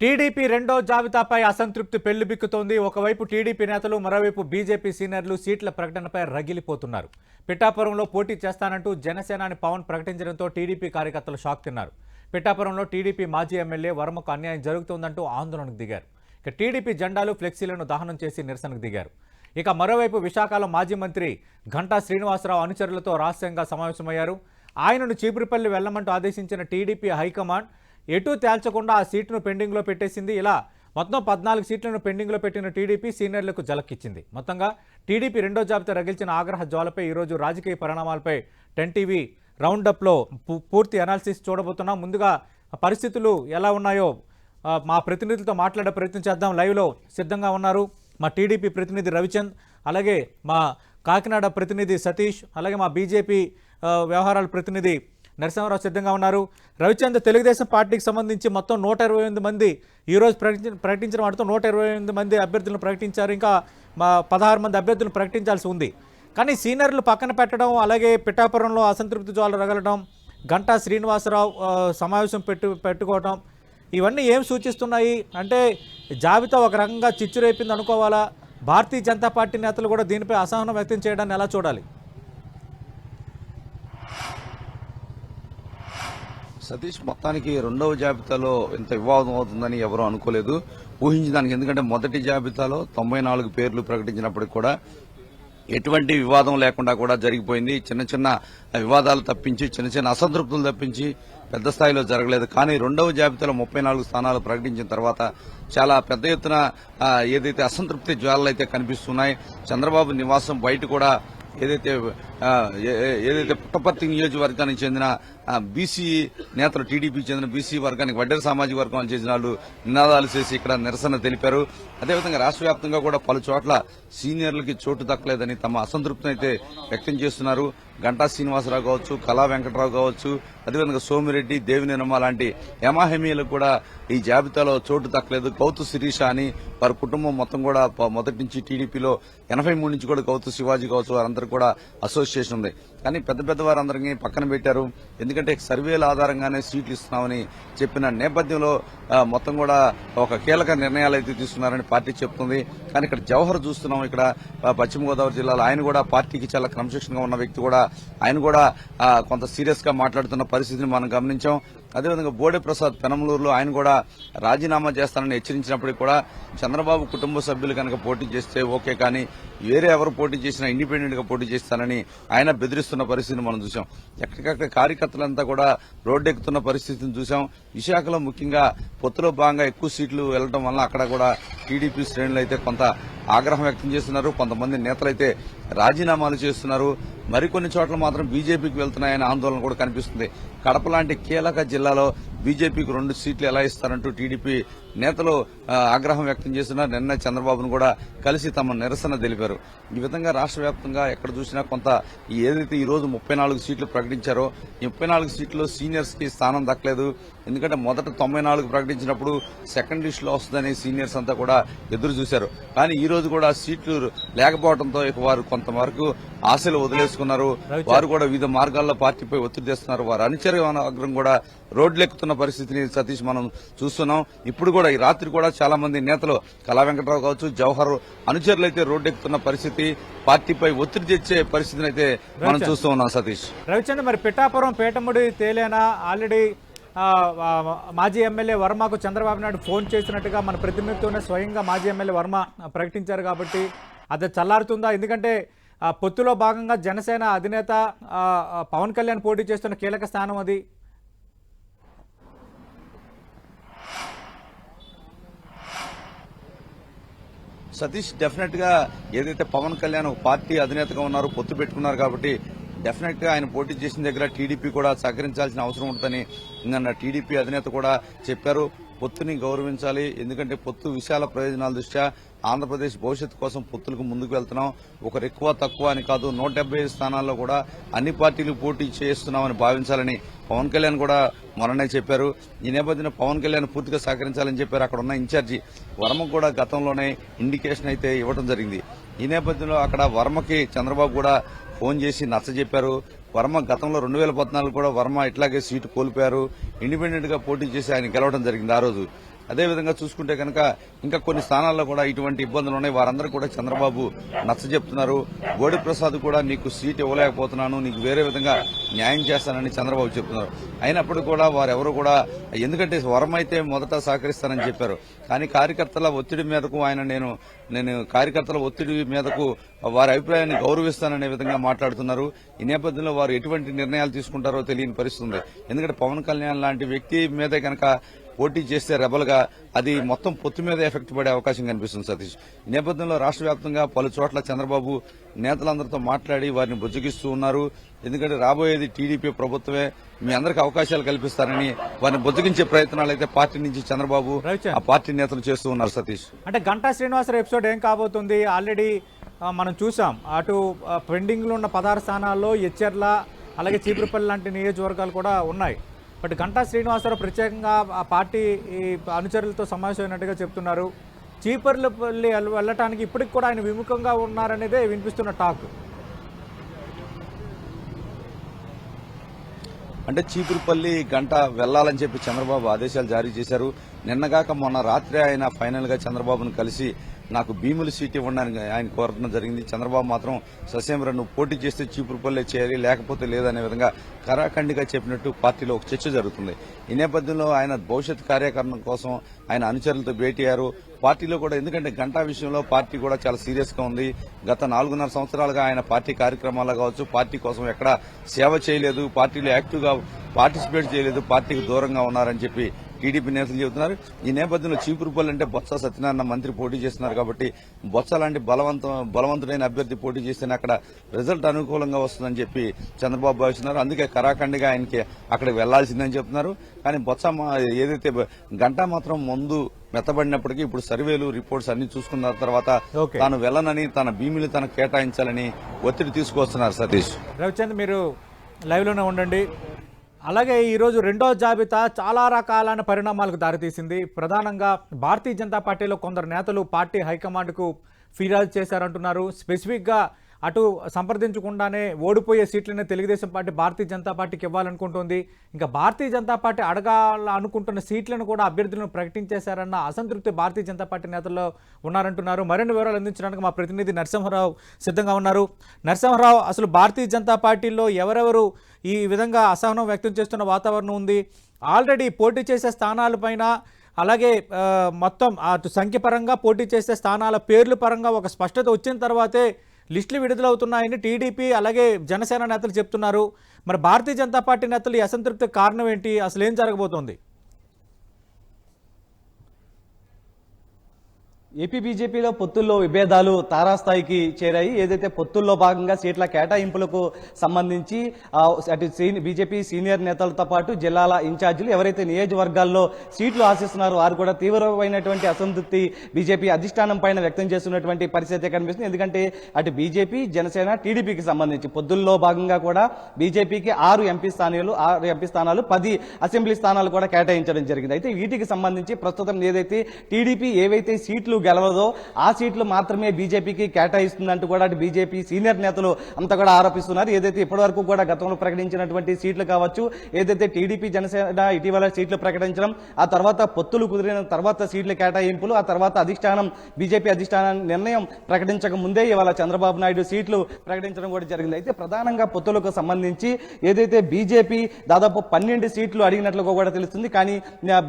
TDP రెండో జాబితాపై అసంతృప్తి పెళ్ళిబిక్కుతోంది ఒకవైపు టీడీపీ నేతలు మరోవైపు బీజేపీ సీనియర్లు సీట్ల ప్రకటనపై రగిలిపోతున్నారు. పిఠాపురంలో పోటీ చేస్తానంటూ జనసేనాని పవన్ ప్రకటించడంతో టీడీపీ కార్యకర్తలు షాక్ తిన్నారు. పిఠాపురంలో టీడీపీ మాజీ ఎమ్మెల్యే వర్మకు అన్యాయం జరుగుతోందంటూ ఆందోళనకు దిగారు. ఇక టీడీపీ జెండాలు ఫ్లెక్సీలను దహనం చేసి నిరసనకు దిగారు. ఇక మరోవైపు విశాఖలో మాజీ మంత్రి ఘంటా శ్రీనివాసరావు అనుచరులతో రహస్యంగా సమావేశమయ్యారు. ఆయనను చీపురుపల్లి వెళ్ళమంటూ ఆదేశించిన టీడీపీ హైకమాండ్ ఎటూ తేల్చకుండా ఆ సీటును పెండింగ్లో పెట్టేసింది. ఇలా మొత్తం పద్నాలుగు సీట్లను పెండింగ్లో పెట్టిన టీడీపీ సీనియర్లకు జలక్కిచ్చింది. మొత్తంగా టీడీపీ రెండో జాబితా రగిల్చిన ఆగ్రహ జ్వాలపై ఈరోజు రాజకీయ పరిణామాలపై టెన్ టీవీ రౌండప్లో పూ- పూర్తి అనాలిసిస్ చూడబోతున్నాం. ముందుగా పరిస్థితులు ఎలా ఉన్నాయో మా ప్రతినిధులతో మాట్లాడే ప్రయత్నం చేద్దాం. లైవ్లో సిద్ధంగా ఉన్నారు మా టీడీపీ ప్రతినిధి రవిచంద్ అలాగే మా కాకినాడ ప్రతినిధి సతీష్ అలాగే మా బీజేపీ వ్యవహారాల ప్రతినిధి నరసింహారావు సిద్ధంగా ఉన్నారు. రవిచంద్ర తెలుగుదేశం పార్టీకి సంబంధించి మొత్తం నూట ఇరవై ఎనిమిది మంది ఈరోజు ప్రకటించ ప్రకటించిన వాటితో నూట ఇరవై ఎనిమిది మంది అభ్యర్థులను ప్రకటించారు. ఇంకా మా పదహారు మంది అభ్యర్థులను ప్రకటించాల్సి ఉంది. కానీ సీనియర్లు పక్కన పెట్టడం అలాగే పిఠాపురంలో అసంతృప్తి జ్వాలు రగలడం గంటా శ్రీనివాసరావు సమావేశం పెట్టు పెట్టుకోవడం ఇవన్నీ ఏం సూచిస్తున్నాయి? అంటే జాబితా ఒక రకంగా చిచ్చురేపింది అనుకోవాలా? భారతీయ జనతా పార్టీ నేతలు కూడా దీనిపై అసహనం వ్యక్తం చేయడాన్ని ఎలా చూడాలి? సతీష్ మొత్తానికి రెండవ జాబితాలో ఇంత వివాదం అవుతుందని ఎవరూ అనుకోలేదు. ఊహించడానికి ఎందుకంటే మొదటి జాబితాలో తొంభై నాలుగు పేర్లు ప్రకటించినప్పటికి కూడా ఎటువంటి వివాదం లేకుండా కూడా జరిగిపోయింది. చిన్న చిన్న వివాదాలు తప్పించి చిన్న చిన్న అసంతృప్తులు తప్పించి పెద్ద స్థాయిలో జరగలేదు. కానీ రెండవ జాబితాలో ముప్పై నాలుగు స్థానాలు ప్రకటించిన తర్వాత చాలా పెద్ద ఎత్తున ఏదైతే అసంతృప్తి జ్వాలలు అయితే కనిపిస్తున్నాయి. చంద్రబాబు నివాసం బయట కూడా ఏదైతే ఏదైతే పుట్టపర్తి నియోజకవర్గానికి చెందిన బీసీ నేతలు టీడీపీకి చెందిన బీసీ వర్గానికి వడ్డేర సామాజిక వర్గానికి చెందిన వాళ్ళు నినాదాలు చేసి ఇక్కడ నిరసన తెలిపారు. అదేవిధంగా రాష్ట్ర వ్యాప్తంగా కూడా పలు చోట్ల సీనియర్లకి చోటు దక్కలేదని తమ అసంతృప్తిని అయితే వ్యక్తం చేస్తున్నారు. గంటా శ్రీనివాసరావు కావచ్చు కళా వెంకటరావు కావచ్చు అదేవిధంగా సోమిరెడ్డి దేవినేనమ్మ లాంటి యమాహెమీలకు కూడా ఈ జాబితాలో చోటు దక్కలేదు. గౌతు శిరీష అని వారి కుటుంబం మొత్తం కూడా మొదటి నుంచి టీడీపీలో ఎనభై మూడు నుంచి కూడా గౌతు శివాజీ కావచ్చు వారందరూ కూడా అసోసియేషన్ ఉంది. కానీ పెద్ద పెద్ద వారందరినీ పక్కన పెట్టారు. ఎందుకంటే సర్వేల ఆధారంగానే సీట్లు ఇస్తున్నామని చెప్పిన నేపథ్యంలో మొత్తం కూడా ఒక కీలక నిర్ణయాలు అయితే తీసుకున్నారని పార్టీ చెప్తుంది. కానీ ఇక్కడ జవహర్ చూస్తున్నాం ఇక్కడ పశ్చిమ గోదావరి జిల్లాలో ఆయన కూడా పార్టీకి చాలా క్రమశిక్షణగా ఉన్న వ్యక్తి కూడా ఆయన కూడా కొంత సీరియస్గా మాట్లాడుతున్న పరిస్థితిని మనం గమనించాం. అదేవిధంగా బోడే ప్రసాద్ పెనమలూరులో ఆయన కూడా రాజీనామా చేస్తానని హెచ్చరించినప్పటికీ కూడా చంద్రబాబు కుటుంబ సభ్యులు కనుక పోటీ చేస్తే ఓకే కానీ వేరే ఎవరు పోటీ చేసినా ఇండిపెండెంట్గా పోటీ చేస్తానని ఆయన బెదిరిస్తున్నారు. చేస్తున్న పరిస్థితిని మనం చూసాం ఎక్కడికక్కడ కార్యకర్తలంతా కూడా రోడ్డెక్కుతున్న పరిస్థితిని చూసాం విశాఖలో ముఖ్యంగా పొత్తులో భాగంగా ఎక్కువ సీట్లు వెళ్ళడం వల్ల అక్కడ కూడా టీడీపీ శ్రేణులు అయితే కొంత ఆగ్రహం వ్యక్తం చేస్తున్నారు. కొంతమంది నేతలైతే రాజీనామాలు చేస్తున్నారు. మరికొన్ని చోట్ల మాత్రం బీజేపీకి వెళ్తున్నాయనే ఆందోళన కూడా కనిపిస్తుంది. కడప లాంటి కీలక జిల్లాలో బీజేపీకి రెండు సీట్లు ఎలా ఇస్తారంటూ టీడీపీ నేతలు ఆగ్రహం వ్యక్తం చేసిన నిన్న చంద్రబాబును కూడా కలిసి తమ నిరసన తెలిపారు. ఈ విధంగా రాష్ట్ర వ్యాప్తంగా ఎక్కడ చూసినా కొంత ఏదైతే ఈ రోజు ముప్పై నాలుగు సీట్లు ప్రకటించారో ఈ ముప్పై నాలుగు సీట్లు సీనియర్స్కి స్థానం దక్కలేదు. ఎందుకంటే మొదట తొంభై నాలుగు ప్రకటించినప్పుడు సెకండ్ లిస్ట్లో వస్తుందని సీనియర్స్ అంతా కూడా ఎదురు చూశారు. కానీ ఈ రోజు కూడా సీట్లు లేకపోవడంతో ఇక వారు కొంతవరకు ఆశలు వదిలేసుకున్నారు వారు కూడా వివిధ మార్గాల్లో పార్టీపై ఒత్తిడి తెస్తున్నారు వారు అనుచర అగ్రం కూడా రోడ్లెక్కుతున్న పరిస్థితిని సతీష్ మనం చూస్తున్నాం. ఇప్పుడు కూడా ఈ రాత్రి కూడా చాలా మంది నేతలు కళా వెంకటరావు కావచ్చు జవహర్ అనుచరులు అయితే రోడ్డెక్కుతున్న పరిస్థితి పార్టీపై ఒత్తిడి తెచ్చే పరిస్థితిని అయితే మనం చూస్తూ ఉన్నాం సతీష్. రవిచంద్ర మరి పిఠాపురం పేటముడి తేలేనా ఆల్రెడీ మాజీ ఎమ్మెల్యే వర్మకు చంద్రబాబు నాయుడు ఫోన్ చేసినట్టుగా మన ప్రతినిధితోనే స్వయంగా మాజీ ఎమ్మెల్యే వర్మ ప్రకటించారు కాబట్టి అది చల్లారుతుందా? ఎందుకంటే పొత్తులో భాగంగా జనసేన అధినేత పవన్ కళ్యాణ్ పోటీ చేస్తున్న కీలక స్థానం అది. సతీష్ డెఫినెట్గా ఏదైతే పవన్ కళ్యాణ్ ఒక పార్టీ అధినేతగా ఉన్నారో పొత్తు పెట్టుకున్నారు కాబట్టి డెఫినెట్గా ఆయన పోటీ చేసిన దగ్గర టీడీపీ కూడా సహకరించాల్సిన అవసరం ఉంటుందని నిన్న టీడీపీ అధినేత కూడా చెప్పారు. పొత్తుని గౌరవించాలి. ఎందుకంటే పొత్తు విశాల ప్రయోజనాల దృష్ట్యా ఆంధ్రప్రదేశ్ భవిష్యత్తు కోసం పొత్తులకు ముందుకు వెళ్తున్నాం. ఒకరు ఎక్కువ తక్కువ అని కాదు నూట డెబ్బై స్థానాల్లో కూడా అన్ని పార్టీలు పోటీ చేస్తున్నామని భావించాలని పవన్ కళ్యాణ్ కూడా మొన్ననే చెప్పారు. ఈ నేపథ్యంలో పవన్ కళ్యాణ్ పూర్తిగా సహకరించాలని చెప్పారు. అక్కడ ఉన్న ఇన్ఛార్జి వర్మ కూడా గతంలోనే ఇండికేషన్ అయితే ఇవ్వడం జరిగింది. ఈ నేపథ్యంలో అక్కడ వర్మకి చంద్రబాబు కూడా ఫోన్ చేసి నచ్చ చెప్పారు వర్మ గతంలో రెండు వేల పద్నాలుగు కూడా వర్మ ఇట్లాగే సీటు కోల్పోయారు. ఇండిపెండెంట్గా పోటీ చేసి ఆయన గెలవడం జరిగింది ఆ రోజు. అదేవిధంగా చూసుకుంటే కనుక ఇంకా కొన్ని స్థానాల్లో కూడా ఇటువంటి ఇబ్బందులు ఉన్నాయి. వారందరూ కూడా చంద్రబాబు నచ్చ చెప్తున్నారు. గోడి ప్రసాద్ కూడా నీకు సీట్ ఇవ్వలేకపోతున్నాను నీకు వేరే విధంగా న్యాయం చేస్తానని చంద్రబాబు చెప్తున్నారు. అయినప్పుడు కూడా వారెవరు కూడా ఎందుకంటే వరం అయితే మొదట సహకరిస్తానని చెప్పారు. కానీ కార్యకర్తల ఒత్తిడి మీదకు ఆయన నేను నేను కార్యకర్తల ఒత్తిడి మీదకు వారి అభిప్రాయాన్ని గౌరవిస్తాననే విధంగా మాట్లాడుతున్నారు. ఈ నేపథ్యంలో వారు ఎటువంటి నిర్ణయాలు తీసుకుంటారో తెలియని పరిస్థితుంది ఎందుకంటే పవన్ కళ్యాణ్ లాంటి వ్యక్తి మీదే కనుక పోటీ చేస్తే రెబల్గా అది మొత్తం పొత్తు మీద ఎఫెక్ట్ పడే అవకాశం కనిపిస్తుంది సతీష్. ఈ నేపథ్యంలో రాష్ట్ర వ్యాప్తంగా పలు చోట్ల చంద్రబాబు నేతలందరితో మాట్లాడి వారిని బుజ్జగిస్తూ ఉన్నారు. ఎందుకంటే రాబోయేది టీడీపీ ప్రభుత్వమే. మీ అందరికి అవకాశాలు కల్పిస్తారని వారిని బుజ్జగించే ప్రయత్నాలు అయితే పార్టీ నుంచి చంద్రబాబు. ఆ పార్టీ నేతలు చేస్తూ ఉన్నారు సతీష్. అంటే గంటా శ్రీనివాసరావు ఎపిసోడ్ ఏం కాబోతుంది? ఆల్రెడీ మనం చూసాం. అటు పెండింగ్లో ఉన్న పదహారు స్థానాల్లో ఎచ్చెర్ల అలాగే చీపురుపల్లి లాంటి నియోజకవర్గాలు కూడా ఉన్నాయి. బట్ గంటా శ్రీనివాసరావు ప్రత్యేకంగా ఆ పార్టీ ఈ అనుచరులతో సమావేశమైనట్టుగా చెప్తున్నారు. చీపురుపల్లి వెళ్ళటానికి ఇప్పటికి కూడా ఆయన విముఖంగా ఉన్నారనేదే వినిపిస్తున్న టాక్. అంటే చీపురుపల్లి గంట వెళ్ళాలని చెప్పి చంద్రబాబు ఆదేశాలు జారీ చేశారు. నిన్నగాక మొన్న రాత్రి ఆయన ఫైనల్గా చంద్రబాబును కలిసి నాకు భీముల సీట్ ఇవ్వడానికి ఆయన కోరడం జరిగింది. చంద్రబాబు మాత్రం ససేమర నువ్వు పోటీ చేస్తే చీపురుపల్లె చేయాలి లేకపోతే లేదనే విధంగా కరాఖండిగా చెప్పినట్టు పార్టీలో ఒక చర్చ జరుగుతుంది. ఈ నేపథ్యంలో ఆయన భవిష్యత్ కార్యకరణ కోసం ఆయన అనుచరులతో భేటీ అయ్యారు. పార్టీలో కూడా ఎందుకంటే గంటా విషయంలో పార్టీ కూడా చాలా సీరియస్గా ఉంది. గత నాలుగున్నర సంవత్సరాలుగా ఆయన పార్టీ కార్యక్రమాల్లో కావచ్చు పార్టీ కోసం ఎక్కడ సేవ చేయలేదు పార్టీలో యాక్టివ్గా పార్టిసిపేట్ చేయలేదు పార్టీకి దూరంగా ఉన్నారని చెప్పి టీడీపీ నేతలు చెబుతున్నారు. ఈ నేపథ్యంలో చీపురుపల్లి అంటే బొత్స సత్యనారాయణ మంత్రి పోటీ చేస్తున్నారు కాబట్టి బొత్స లాంటి బలవంతం బలవంతుడైన అభ్యర్థి పోటీ చేస్తేనే అక్కడ రిజల్ట్ అనుకూలంగా వస్తుందని చెప్పి చంద్రబాబు భావిస్తున్నారు. అందుకే కరాఖండిగా ఆయనకి అక్కడికి వెళ్ళాల్సిందని చెప్తున్నారు. కానీ బొత్స ఏదైతే గంట మాత్రం ముందు మెత్తబడినప్పటికీ ఇప్పుడు సర్వేలు రిపోర్ట్స్ అన్ని చూసుకున్న తర్వాత. తాను వెళ్ళనని తన భీమిని తనకు కేటాయించాలని ఒత్తిడి తీసుకొస్తున్నారు సతీష్. రవిచంద్ మీరు లైవ్లోనే ఉండండి. అలాగే ఈరోజు రెండో జాబితా చాలా రకాలైన పరిణామాలకు దారితీసింది. ప్రధానంగా భారతీయ జనతా పార్టీలో కొందరు నేతలు పార్టీ హైకమాండ్కు ఫిర్యాదు చేశారంటున్నారు. స్పెసిఫిక్గా అటు సంప్రదించకుండానే ఓడిపోయే సీట్లనే తెలుగుదేశం పార్టీ భారతీయ జనతా పార్టీకి ఇవ్వాలనుకుంటుంది. ఇంకా భారతీయ జనతా పార్టీ అడగాలనుకుంటున్న సీట్లను కూడా అభ్యర్థులను ప్రకటించేశారన్న అసంతృప్తి భారతీయ జనతా పార్టీ నేతల్లో ఉన్నారంటున్నారు. మరిన్ని వివరాలు అందించడానికి మా ప్రతినిధి నరసింహరావు సిద్ధంగా ఉన్నారు. నరసింహరావు అసలు భారతీయ జనతా పార్టీలో ఎవరెవరు ఈ విధంగా అసహనం వ్యక్తం చేస్తున్న వాతావరణం ఉంది? ఆల్రెడీ పోటీ చేసే స్థానాలపైన అలాగే మొత్తం అటు సంఖ్యపరంగా పోటీ చేసే స్థానాల పేర్ల పరంగా ఒక స్పష్టత వచ్చిన తర్వాతే లిస్టులు విడుదలవుతున్నాయని టీడీపీ అలాగే జనసేన నేతలు చెప్తున్నారు. మరి భారతీయ జనతా పార్టీ నేతలు ఈ అసంతృప్తి కారణం ఏంటి? అసలు ఏం జరగబోతోంది? ఏపీ బీజేపీలో పొత్తుల్లో విభేదాలు తారాస్థాయికి చేరాయి. ఏదైతే పొత్తుల్లో భాగంగా సీట్ల కేటాయింపులకు సంబంధించి అటు బీజేపీ సీనియర్ నేతలతో పాటు జిల్లాల ఇన్ఛార్జీలు ఎవరైతే నియోజకవర్గాల్లో సీట్లు ఆశిస్తున్నారో వారు కూడా తీవ్రమైనటువంటి అసంతృప్తి బీజేపీ అధిష్టానం పైన వ్యక్తం చేస్తున్నటువంటి పరిస్థితి కనిపిస్తుంది. ఎందుకంటే అటు బీజేపీ జనసేన టీడీపీకి సంబంధించి పొత్తుల్లో భాగంగా కూడా బీజేపీకి ఆరు ఎంపీ స్థానాలు ఆరు ఎంపీ స్థానాలు పది అసెంబ్లీ స్థానాలు కూడా కేటాయించడం జరిగింది. అయితే వీటికి సంబంధించి ప్రస్తుతం ఏదైతే టీడీపీ ఏవైతే సీట్లు గెలవదో ఆ సీట్లు మాత్రమే బీజేపీకి కేటాయిస్తుందంటూ కూడా అటు బీజేపీ సీనియర్ నేతలు అంతా కూడా ఆరోపిస్తున్నారు. ఏదైతే ఇప్పటివరకు కూడా గతంలో ప్రకటించినటువంటి సీట్లు కావచ్చు ఏదైతే టీడీపీ జనసేన ఇటీవల సీట్లు ప్రకటించడం ఆ తర్వాత పొత్తులు కుదిరిన తర్వాత సీట్ల కేటాయింపులు ఆ తర్వాత అధిష్టానం బీజేపీ అధిష్టానం నిర్ణయం ప్రకటించక ముందే ఇవాళ చంద్రబాబు నాయుడు సీట్లు ప్రకటించడం కూడా జరిగింది. అయితే ప్రధానంగా పొత్తులకు సంబంధించి ఏదైతే బీజేపీ దాదాపు పన్నెండు సీట్లు అడిగినట్లుగా కూడా తెలుస్తుంది. కానీ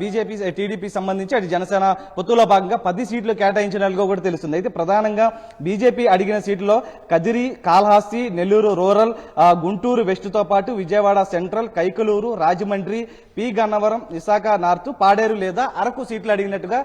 బీజేపీ టీడీపీ సంబంధించి అటు జనసేన పొత్తులో భాగంగా పది సీట్లు కేటాయించినట్లుగా కూడా తెలుస్తుంది. అయితే ప్రధానంగా బీజేపీ అడిగిన సీట్లో కదిరి కాళహస్తి నెల్లూరు రూరల్ గుంటూరు వెస్ట్తో పాటు Vijayawada central Kaikalur Rajahmundry P. Gannavaram Visakha north Paderu లేదా అరకు సీట్లు అడిగినట్టుగా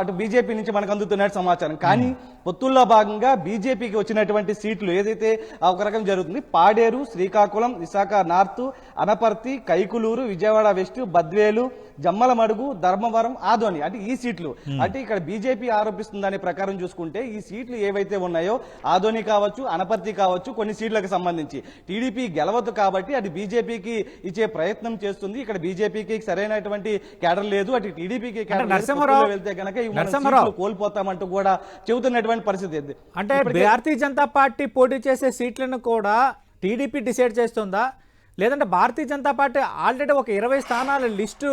అటు బీజేపీ నుంచి మనకు అందుతున్నట్టు సమాచారం. కానీ పొత్తుల్లో భాగంగా బీజేపీకి వచ్చినటువంటి సీట్లు ఏదైతే ఒక రకం జరుగుతుంది పాడేరు శ్రీకాకుళం విశాఖ నార్త్ అనపర్తి కైకులూరు విజయవాడ వెస్ట్ బద్వేలు జమ్మలమడుగు ధర్మవరం ఆదోని అంటే ఈ సీట్లు. అంటే ఇక్కడ బీజేపీ ఆరోపిస్తుంది దాని ప్రకారం చూసుకుంటే ఈ సీట్లు ఏవైతే ఉన్నాయో ఆదోని కావచ్చు అనపర్తి కావచ్చు కొన్ని సీట్లకు సంబంధించి. టీడీపీ గెలవదు కాబట్టి అది బీజేపీకి ఇచ్చే ప్రయత్నం చేస్తుంది. ఇక్కడ బీజేపీకి సరైనటువంటి కేడర్ లేదు. అటు టీడీపీకి వెళ్తే. సీట్లు కోల్పోతామంటూ కూడా చెబుతున్నటువంటి పరిస్థితి. అంటే భారతీయ జనతా పార్టీ పోటీ చేసే సీట్లను కూడా టీడీపీ డిసైడ్ చేస్తుందా? లేదంటే భారతీయ జనతా పార్టీ ఆల్రెడీ ఒక ఇరవై స్థానాల లిస్టు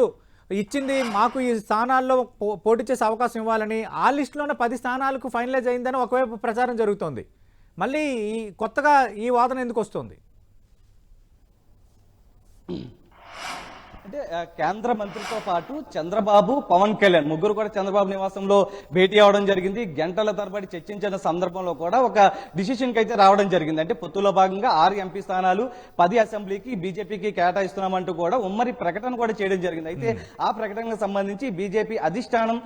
ఇచ్చింది మాకు ఈ స్థానాల్లో పో- పోటీ చేసే అవకాశం ఇవ్వాలని ఆ లిస్టులోనే పది స్థానాలకు ఫైనలైజ్ అయిందని ఒకవైపు ప్రచారం జరుగుతోంది. మళ్ళీ ఈ కొత్తగా ఈ వాదన ఎందుకు వస్తుంది? అంటే కేంద్ర మంత్రితో పాటు చంద్రబాబు పవన్ కళ్యాణ్ ముగ్గురు కూడా చంద్రబాబు నివాసంలో భేటీ అవడం జరిగింది. గంటల తరబడి చర్చించిన సందర్భంలో కూడా ఒక డిసిషన్కి అయితే రావడం జరిగింది. అంటే పొత్తులో భాగంగా ఆరు ఎంపీ స్థానాలు పది అసెంబ్లీకి బీజేపీకి కేటాయిస్తున్నామంటూ కూడా ఉమ్మడి ప్రకటన కూడా చేయడం జరిగింది. అయితే ఆ ప్రకటనకు సంబంధించి బీజేపీ అధిష్టానం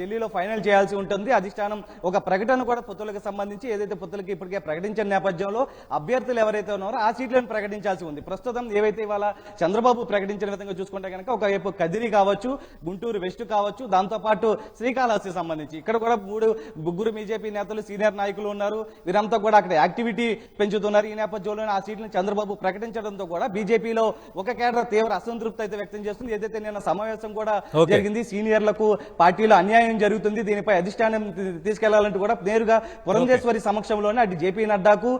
ఢిల్లీలో ఫైనల్ చేయాల్సి ఉంటుంది. అధిష్టానం ఒక ప్రకటన కూడా పొత్తులకు సంబంధించి ఏదైతే పొత్తులకి ఇప్పటికే ప్రకటించిన నేపథ్యంలో అభ్యర్థులు ఎవరైతే ఉన్నారో ఆ సీట్లను ప్రకటించాల్సి ఉంది. ప్రస్తుతం ఏవైతే ఇవాళ చంద్రబాబు ప్రకటించిన విధంగా చూసుకుంటే కనుక ఒకవైపు కదిరి కావచ్చు గుంటూరు వెస్ట్ కావచ్చు దాంతో పాటు శ్రీకాళహస్తి సంబంధించి. ఇక్కడ కూడా మూడు ముగ్గురు బీజేపీ నేతలు సీనియర్ నాయకులు ఉన్నారు. వీరంతా కూడా అక్కడ యాక్టివిటీ పెంచుతున్నారు. ఈ నేపథ్యంలో ఆ సీట్లను చంద్రబాబు ప్రకటించడంతో కూడా బీజేపీలో ఒక కేడర్ తీవ్ర అసంతృప్తి అయితే వ్యక్తం చేస్తుంది. ఏదైతే నిన్న సమావేశం కూడా. జరిగింది సీనియర్లకు పార్టీలో అన్యాయం జరుగుతుంది. దీనిపై అధిష్టానం తీసుకెళ్ళాలంటూ కూడా నేరుగా పురంధేశ్వరి సమక్షంలోనే అటు జేపీ నడ్డాకు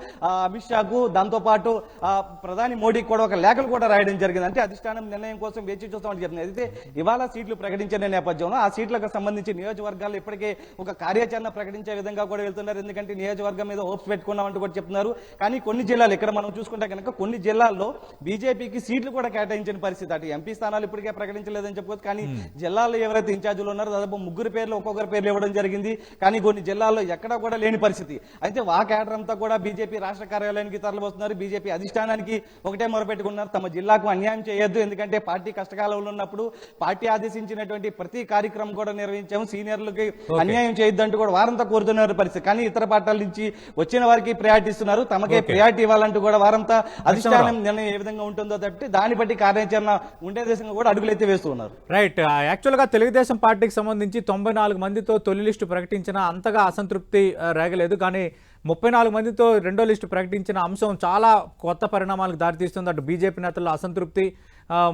అమిత్ షాకు దాంతో పాటు ఆ, ప్రధాని మోడీకి కూడా ఒక లేఖలు కూడా రాయడం జరిగింది. అంటే అధిష్టానం నిర్ణయం కోసం వేచి చూస్తామని చెప్తుంది అయితే ఇవాళ సీట్లు ప్రకటించిన నేపథ్యంలో ఆ సీట్లకు సంబంధించి నియోజకవర్గాలు ఇప్పటికే ఒక కార్యాచరణ ప్రకటించే విధంగా కూడా వెళ్తున్నారు. ఎందుకంటే నియోజకవర్గం మీద హోప్స్ పెట్టుకున్నామంటూ కూడా చెప్తున్నారు. కానీ కొన్ని జిల్లాలు ఇక్కడ మనం చూసుకుంటే కనుక కొన్ని జిల్లాల్లో బీజేపీకి సీట్లు కూడా కేటాయించిన పరిస్థితి. అటు ఎంపీ స్థానాలు ఇప్పటికే ప్రకటించలేదని చెప్పుకోవచ్చు. కానీ జిల్లాల్లో ఎవరైతే ఇన్ఛార్జీలు ఉన్నారో దాదాపు ముగ్గురు పేర్లు ఒక్కొక్కరి పేర్లు ఇవ్వడం జరిగింది. కానీ కొన్ని జిల్లాల్లో ఎక్కడా కూడా లేని పరిస్థితి. అయితే ఆ కేడర్ అంతా కూడా బీజేపీ రాష్ట్ర కార్యాలయానికి తరలివస్తున్నారు. బీజేపీ అధిష్టానానికి ఒకటే మొరపెట్టుకున్నారు. తమ జిల్లాకు అన్యాయం చేయొద్దు. ఎందుకంటే పార్టీ కష్టకాలంలో ఉన్నప్పుడు పార్టీ ఆదేశించినటువంటి ప్రతి కార్యక్రమం కూడా నిర్వహించాము. సీనియర్లకి అన్యాయం చేయొద్దంటూ కూడా వారంతా కోరుతున్నారు పరిస్థితి. కానీ ఇతర పార్టీల నుంచి వచ్చిన వారికి ప్రయారిటీ ఇస్తున్నారు. తమకే ప్రయారిటీ ఇవ్వాలంటూ కూడా వారంతా అధిష్టానం నిర్ణయం ఏ విధంగా ఉంటుందో తప్పితే దాన్ని బట్టి కార్యాచరణ ఉండే దిశగా కూడా అడుగులైతే వేస్తూ ఉన్నారు రైట్ ఆ, యాక్చువల్గా తెలుగుదేశం పార్టీకి సంబంధించి తొంభై నాలుగు మందితో తొలి లిస్టు ప్రకటించిన అంతగా అసంతృప్తి రేగలేదు. కానీ ముప్పై నాలుగు మందితో రెండో లిస్టు ప్రకటించిన అంశం చాలా కొత్త పరిణామాలకు దారితీస్తుంది. అటు బీజేపీ నేతల్లో అసంతృప్తి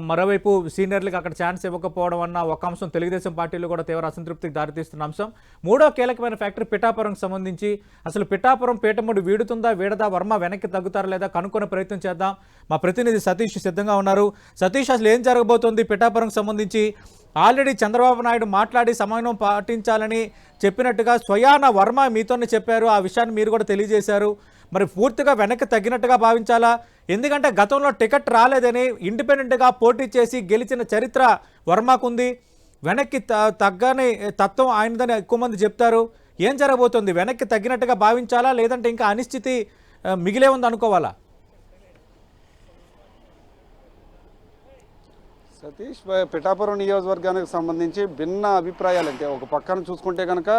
మరోవైపు సీనియర్లకు అక్కడ ఛాన్స్ ఇవ్వకపోవడం అన్న ఒక అంశం తెలుగుదేశం పార్టీలో కూడా తీవ్ర అసంతృప్తికి దారితీస్తున్న అంశం. మూడో కీలకమైన ఫ్యాక్టర్ పిఠాపురం సంబంధించి అసలు పిఠాపురం పీఠముడు వీడుతుందా వీడదా వర్మ వెనక్కి తగ్గుతారా లేదా కనుక్కునే ప్రయత్నం చేద్దాం. మా ప్రతినిధి సతీష్ సిద్ధంగా ఉన్నారు. సతీష్ అసలు ఏం జరగబోతోంది పిఠాపురంకి సంబంధించి? ఆల్రెడీ చంద్రబాబు నాయుడు మాట్లాడి సమన్వయం పాటించాలని చెప్పినట్టుగా స్వయాన వర్మ మీతోనే చెప్పారు. ఆ విషయాన్ని మీరు కూడా తెలియజేశారు. మరి పూర్తిగా వెనక్కి తగ్గినట్టుగా భావించాలా? ఎందుకంటే గతంలో టికెట్ రాలేదని ఇండిపెండెంట్గా పోటీ చేసి గెలిచిన చరిత్ర వర్మకుంది. వెనక్కి త- తగ్గని తత్వం ఆయనదని ఎక్కువ మంది చెప్తారు. ఏం జరగబోతుంది? వెనక్కి తగ్గినట్టుగా భావించాలా? లేదంటే ఇంకా అనిశ్చితి మిగిలే ఉంది అనుకోవాలా సతీష్ పిఠాపురం నియోజకవర్గానికి సంబంధించి భిన్న అభిప్రాయాలు అంటే ఒక పక్కన చూసుకుంటే కనుక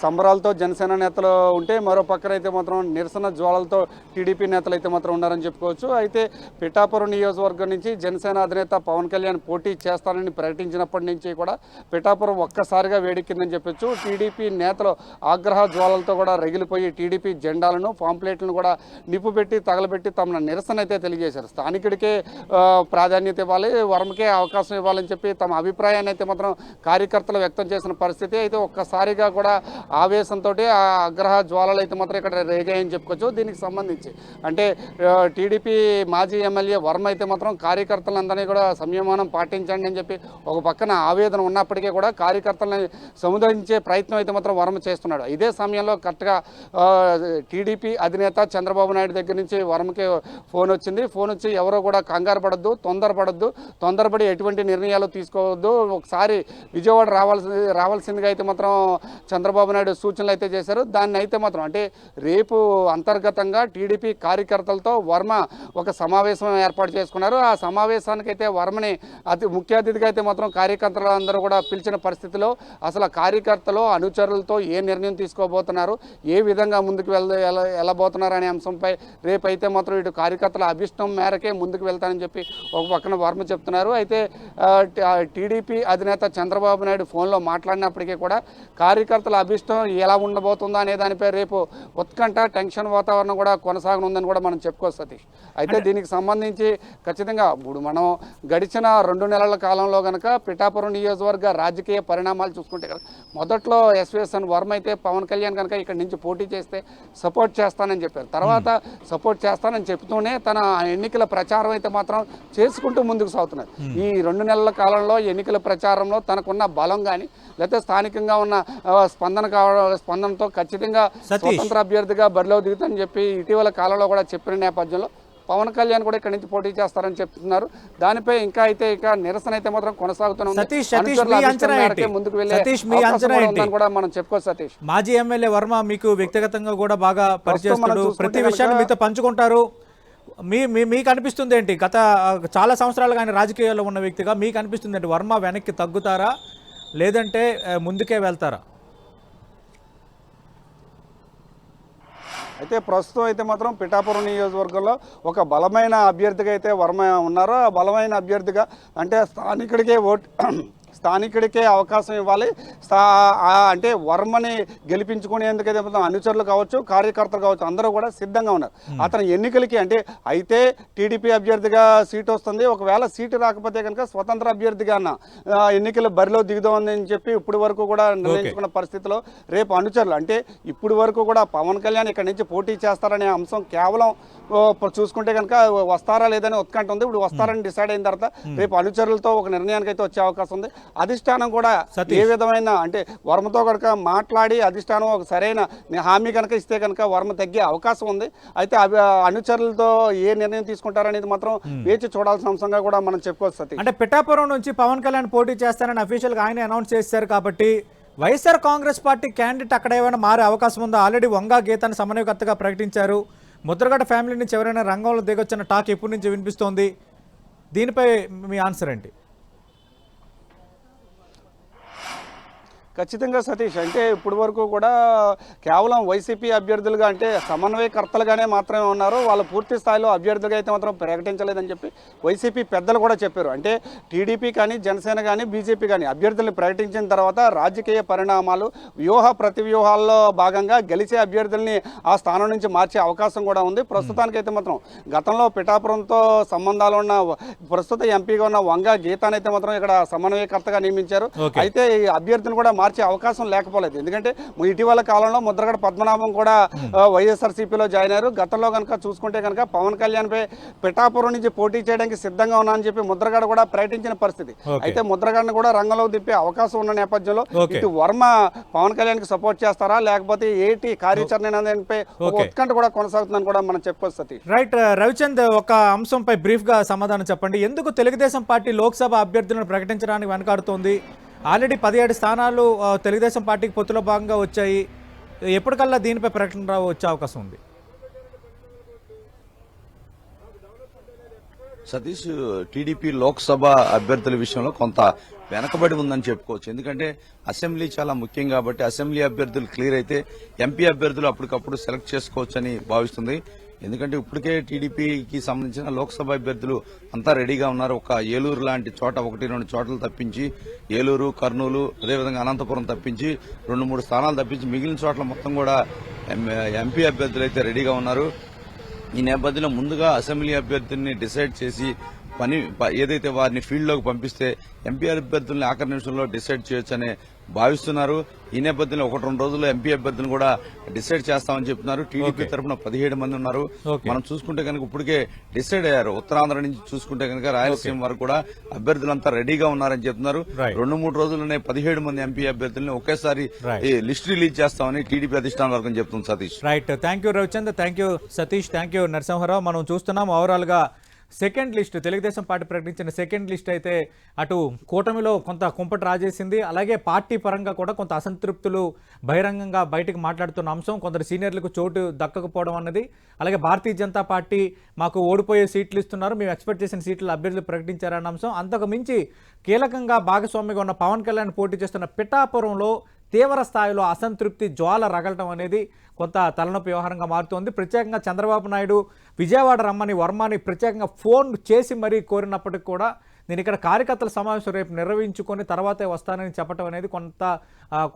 సంబరాలతో జనసేన నేతలు ఉంటే మరో పక్కన అయితే మాత్రం నిరసన జ్వాలలతో టీడీపీ నేతలు అయితే మాత్రం ఉన్నారని చెప్పుకోవచ్చు. అయితే పిఠాపురం నియోజకవర్గం నుంచి జనసేన అధినేత పవన్ కళ్యాణ్ పోటీ చేస్తానని ప్రకటించినప్పటి నుంచి కూడా పిఠాపురం ఒక్కసారిగా వేడెక్కిందని చెప్పొచ్చు. టీడీపీ నేతలు ఆగ్రహ జ్వాలలతో కూడా రగిలిపోయి టీడీపీ జెండాలను పాంప్లెట్లను కూడా నిప్పుపెట్టి తగలబెట్టి తమ నిరసన అయితే తెలియజేశారు. స్థానికుడికే ప్రాధాన్యత ఇవ్వాలి. వరంకే అవకాశం ఇవ్వాలని చెప్పి తమ అభిప్రాయాన్ని అయితే మాత్రం కార్యకర్తలు వ్యక్తం చేసిన పరిస్థితి అయితే ఒక్కసారిగా కూడా ఆవేశంతో ఆ అగ్రహ జ్వాలలు అయితే మాత్రం ఇక్కడ రేగాయని చెప్పుకోవచ్చు. దీనికి సంబంధించి అంటే టీడీపీ మాజీ ఎమ్మెల్యే వర్మ అయితే మాత్రం కార్యకర్తలందరినీ కూడా సంయమనం పాటించండి అని చెప్పి ఒక పక్కన ఆవేదన ఉన్నప్పటికీ కూడా కార్యకర్తలని సముదాయించే ప్రయత్నం అయితే మాత్రం వర్మ చేస్తున్నాడు. ఇదే సమయంలో కరెక్ట్గా టీడీపీ అధినేత చంద్రబాబు నాయుడు దగ్గర నుంచి వర్మకి ఫోన్ వచ్చింది. ఫోన్ వచ్చి ఎవరో కూడా కంగారు పడద్దు తొందరపడద్దు. తొందరపడి ఎటువంటి నిర్ణయాలు తీసుకోవద్దు. ఒకసారి విజయవాడ రావాల్సింది రావాల్సిందిగా అయితే మాత్రం చంద్రబాబు నాయుడు సూచనలు అయితే చేశారు. దాన్ని అయితే మాత్రం అంటే రేపు అంతర్గతంగా టీడీపీ కార్యకర్తలతో వర్మ ఒక సమావేశం ఏర్పాటు చేసుకున్నారు. ఆ సమావేశానికైతే వర్మని అతి ముఖ్య అతిథిగా అయితే మాత్రం కార్యకర్తలు అందరూ కూడా పిలిచిన పరిస్థితిలో అసలు కార్యకర్తలు అనుచరులతో ఏ నిర్ణయం తీసుకోబోతున్నారు? ఏ విధంగా ముందుకు వెళ్ వెళ్ళబోతున్నారు అనే అంశంపై రేపైతే మాత్రం ఇటు కార్యకర్తల అభిష్టం మేరకే ముందుకు వెళ్తానని చెప్పి ఒక పక్కన వర్మ చెప్తున్నారు. అయితే టీడీపీ అధినేత చంద్రబాబు నాయుడు ఫోన్లో మాట్లాడినప్పటికీ కూడా కార్యకర్తల అభిష్టం ఎలా ఉండబోతుందో అనే దానిపై రేపు ఉత్కంఠ టెన్షన్ వాతావరణం కూడా కొనసాగనుందని కూడా మనం చెప్పుకోవచ్చు సతీష్. అయితే దీనికి సంబంధించి ఖచ్చితంగా ఇప్పుడు మనం గడిచిన రెండు నెలల కాలంలో కనుక పిఠాపురం నియోజకవర్గ రాజకీయ పరిణామాలు చూసుకుంటే కనుక మొదట్లో ఎస్విఎస్ఎన్ వర్మ అయితే పవన్ కళ్యాణ్ కనుక ఇక్కడ నుంచి పోటీ చేస్తే సపోర్ట్ చేస్తానని చెప్పారు. తర్వాత సపోర్ట్ చేస్తానని చెప్తూనే తన ఎన్నికల ప్రచారం అయితే మాత్రం చేసుకుంటూ ముందుకు సాగుతున్నారు. ఈ రెండు నెలల కాలంలో ఎన్నికల ప్రచారంలో తనకున్న బలం కానీ లేకపోతే స్థానికంగా ఉన్న స్పందన కావడం స్పందనతో ఖచ్చితంగా. స్వతంత్ర అభ్యర్థిగా బరిలో దిగుతానని చెప్పి ఇటీవల కాలంలో కూడా చెప్పిన నేపథ్యంలో పవన్ కళ్యాణ్ కూడా ఇక్కడి నుంచి పోటీ చేస్తారని చెప్తున్నారు దానిపై ఇంకా అయితే ఇక నిరసన అయితే మాత్రం కొనసాగుతూనే ఉంది. సతీష్, సతీష్, అనుచరుల మీ అభిష్టం అంచనా మేరకే ఏంటి? ముందుకు వెళ్ళే కూడా మనం చెప్పుకోవచ్చు సతీష్ మాజీ ఎమ్మెల్యే వర్మ మీకు వ్యక్తిగతంగా కూడా బాగా చూసుకుంటే ప్రతి విషయాన్ని మీతో పంచుకుంటారు మీ మీ మీకు అనిపిస్తుంది ఏంటి? గత చాలా సంవత్సరాలుగా ఆయన రాజకీయాల్లో ఉన్న వ్యక్తిగా మీకు అనిపిస్తుంది ఏంటి? వర్మ వెనక్కి తగ్గుతారా? లేదంటే ముందుకే వెళ్తారా? అయితే ప్రస్తుతం అయితే మాత్రం పిఠాపురం నియోజకవర్గంలో ఒక బలమైన అభ్యర్థిగా అయితే వర్మ ఉన్నారో? బలమైన అభ్యర్థిగా అంటే స్థానికుడికే ఓట్ స్థానికుడికే అవకాశం ఇవ్వాలి. అంటే వర్మని గెలిపించుకునేందుకైతే మాత్రం అనుచరులు కావచ్చు కార్యకర్తలు కావచ్చు అందరూ కూడా సిద్ధంగా ఉన్నారు. అతను ఎన్నికలకి అంటే అయితే టీడీపీ అభ్యర్థిగా సీటు వస్తుంది. ఒకవేళ సీటు రాకపోతే కనుక స్వతంత్ర అభ్యర్థిగా అన్న ఎన్నికల బరిలో దిగుదామని చెప్పి ఇప్పటి వరకు కూడా నిర్ణయించుకున్న పరిస్థితిలో రేపు అనుచరులు అంటే ఇప్పుడు వరకు కూడా పవన్ కళ్యాణ్ ఇక్కడ నుంచి పోటీ చేస్తారనే అంశం కేవలం చూసుకుంటే కనుక వస్తారా లేదని ఉత్కంఠ ఉంది. ఇప్పుడు వస్తారని డిసైడ్ అయిన తర్వాత రేపు అనుచరులతో ఒక నిర్ణయానికి అయితే వచ్చే అవకాశం ఉంది. అధిష్టానం కూడా. ఏ విధమైన అంటే వర్మతో కనుక మాట్లాడి అధిష్టానం ఒక సరైన హామీ కనుక ఇస్తే కనుక వర్మ తగ్గే అవకాశం ఉంది. అయితే అవి అనుచరులతో ఏ నిర్ణయం తీసుకుంటారనేది మాత్రం వేచి చూడాల్సిన అంశంగా కూడా మనం చెప్పుకోవచ్చు అంటే పిఠాపురం నుంచి పవన్ కళ్యాణ్ పోటీ చేస్తానని అఫీషియల్గా ఆయన అనౌన్స్ చేశారు కాబట్టి వైఎస్ఆర్ కాంగ్రెస్ పార్టీ క్యాండిడేట్ అక్కడ ఏమైనా మారే అవకాశం ఉందో? ఆల్రెడీ వంగా గీతాన్ని సమన్వయకర్తగా ప్రకటించారు. ముద్రగడ ఫ్యామిలీ నుంచి ఎవరైనా రంగంలో దిగొచ్చిన టాక్ ఎప్పటి నుంచి వినిపిస్తోంది? దీనిపై మీ ఆన్సర్ ఏంటి? ఖచ్చితంగా సతీష్ అంటే ఇప్పటి వరకు కూడా కేవలం వైసీపీ అభ్యర్థులుగా అంటే సమన్వయకర్తలుగానే మాత్రమే ఉన్నారు. వాళ్ళు పూర్తి స్థాయిలో అభ్యర్థులుగా అయితే మాత్రం ప్రకటించలేదని చెప్పి వైసీపీ పెద్దలు కూడా చెప్పారు. అంటే టీడీపీ కానీ జనసేన కానీ బీజేపీ కానీ అభ్యర్థులను ప్రకటించిన తర్వాత రాజకీయ పరిణామాలు వ్యూహ ప్రతి వ్యూహాల్లో భాగంగా గెలిచే అభ్యర్థుల్ని ఆ స్థానం నుంచి మార్చే అవకాశం కూడా ఉంది. ప్రస్తుతానికైతే మాత్రం గతంలో పిఠాపురంతో సంబంధాలు ఉన్న ప్రస్తుత ఎంపీగా ఉన్న వంగ గీతానైతే మాత్రం ఇక్కడ సమన్వయకర్తగా నియమించారు. అయితే ఈ అభ్యర్థిని కూడా మార్చే అవకాశం లేకపోలేదు. ఎందుకంటే ఇటీవల కాలంలో ముద్రగడ పద్మనాభం కూడా వైఎస్ఆర్ సిపిలో జాయిన్ అయ్యారు. గతంలో కనుక చూసుకుంటే కనుక పవన్ కళ్యాణ్ పై పిఠాపురం నుంచి పోటీ చేయడానికి సిద్ధంగా ఉన్నా అని చెప్పి ముద్రగడ కూడా ప్రకటించిన పరిస్థితి. అయితే ముద్రగడని కూడా రంగంలోకి దింపే అవకాశం ఉన్న నేపథ్యంలో. ఇటు వర్మ పవన్ కళ్యాణ్ సపోర్ట్ చేస్తారా? లేకపోతే ఏంటి కార్యాచరణ. ఉత్కంఠ కూడా కొనసాగుతుందని కూడా మనం చెప్పుకోవచ్చు సతీష్. రైట్ రవిచంద్ ఒక అంశంపై బ్రీఫ్గా సమాధానం చెప్పండి. ఎందుకు తెలుగుదేశం పార్టీ లోక్సభ అభ్యర్థులను ప్రకటించడానికి వెనకాడుతోంది? ఆల్రెడీ పదిహేడు స్థానాలు తెలుగుదేశం పార్టీకి పొత్తులో భాగంగా వచ్చాయి. ఎప్పటికల్లా దీనిపై ప్రకటన రావు వచ్చే అవకాశం ఉంది. సతీష్ టీడీపీ లోక్సభ అభ్యర్థుల విషయంలో కొంత వెనకబడి ఉందని చెప్పుకోవచ్చు. ఎందుకంటే అసెంబ్లీ చాలా ముఖ్యం కాబట్టి అసెంబ్లీ అభ్యర్థులు క్లియర్ అయితే ఎంపీ అభ్యర్థులు అప్పటికప్పుడు సెలెక్ట్ చేసుకోవచ్చని భావిస్తుంది. ఎందుకంటే ఇప్పటికే టీడీపీకి సంబంధించిన లోక్సభ అభ్యర్థులు అంతా రెడీగా ఉన్నారు. ఒక ఏలూరు లాంటి చోట ఒకటి రెండు చోట్ల తప్పించి ఏలూరు కర్నూలు అదేవిధంగా అనంతపురం తప్పించి రెండు మూడు స్థానాలు తప్పించి మిగిలిన చోట్ల మొత్తం కూడా ఎం- ఎంపీ అభ్యర్థులు అయితే రెడీగా ఉన్నారు. ఈ నేపథ్యంలో ముందుగా అసెంబ్లీ అభ్యర్థిని డిసైడ్ చేసి పని ఏదైతే వారిని ఫీల్డ్లోకి పంపిస్తే ఎంపీ అభ్యర్థుల్ని ఆఖరి నిమిషంలో డిసైడ్ చేయొచ్చని భావిస్తున్నారు. ఈ నేపథ్యంలో ఒకటి రెండు రోజుల్లో ఎంపీ అభ్యర్థులను కూడా డిసైడ్ చేస్తామని చెప్తున్నారు. టీడీపీ తరఫున పదిహేడు మంది ఉన్నారు. మనం చూసుకుంటే కనుక ఇప్పటికే డిసైడ్ అయ్యారు. ఉత్తరాంధ్ర నుంచి చూసుకుంటే కనుక రాయలసీమ వరకు కూడా అభ్యర్థులంతా రెడీగా ఉన్నారని చెప్తున్నారు. రెండు మూడు రోజుల్లోనే పదిహేడు మంది ఎంపీ అభ్యర్థుల్ని ఒకేసారి లిస్ట్ రిలీజ్ చేస్తామని టీడీపీ అధిష్టాన వర్గం చెప్తుంది Satish. Right thank you Ravichand thank you Satish thank you Narasimha Rao మనం చూస్తున్నాం ఓవరాల్గా సెకండ్ లిస్ట్ తెలుగుదేశం పార్టీ ప్రకటించిన సెకండ్ లిస్ట్ అయితే అటు కూటమిలో కొంత కుంపటి రాజేసింది. అలాగే పార్టీ పరంగా కూడా కొంత అసంతృప్తులు బహిరంగంగా బయటకు మాట్లాడుతున్న అంశం కొందరు సీనియర్లకు చోటు దక్కకపోవడం అన్నది. అలాగే భారతీయ జనతా పార్టీ మాకు ఓడిపోయే సీట్లు ఇస్తున్నారు. మేము ఎక్స్పెక్ట్ చేసిన సీట్లు అభ్యర్థులు ప్రకటించారన్న అంశం. అంతకు మించి కీలకంగా భాగస్వామిగా ఉన్న పవన్ కళ్యాణ్ పోటీ చేస్తున్న పిఠాపురంలో తీవ్ర స్థాయిలో అసంతృప్తి జ్వాల రగలటం అనేది కొంత తలనొప్పి వ్యవహారంగా మారుతోంది. ప్రత్యేకంగా చంద్రబాబు నాయుడు విజయవాడ రమ్మని వర్మని ప్రత్యేకంగా ఫోన్ చేసి మరీ కోరినప్పటికీ కూడా నేను ఇక్కడ కార్యకర్తల సమావేశం రేపు నిర్వహించుకొని తర్వాతే వస్తానని చెప్పడం అనేది కొంత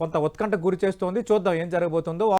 కొంత ఉత్కంఠ గురి చేస్తోంది. చూద్దాం ఏం జరగబోతుందో.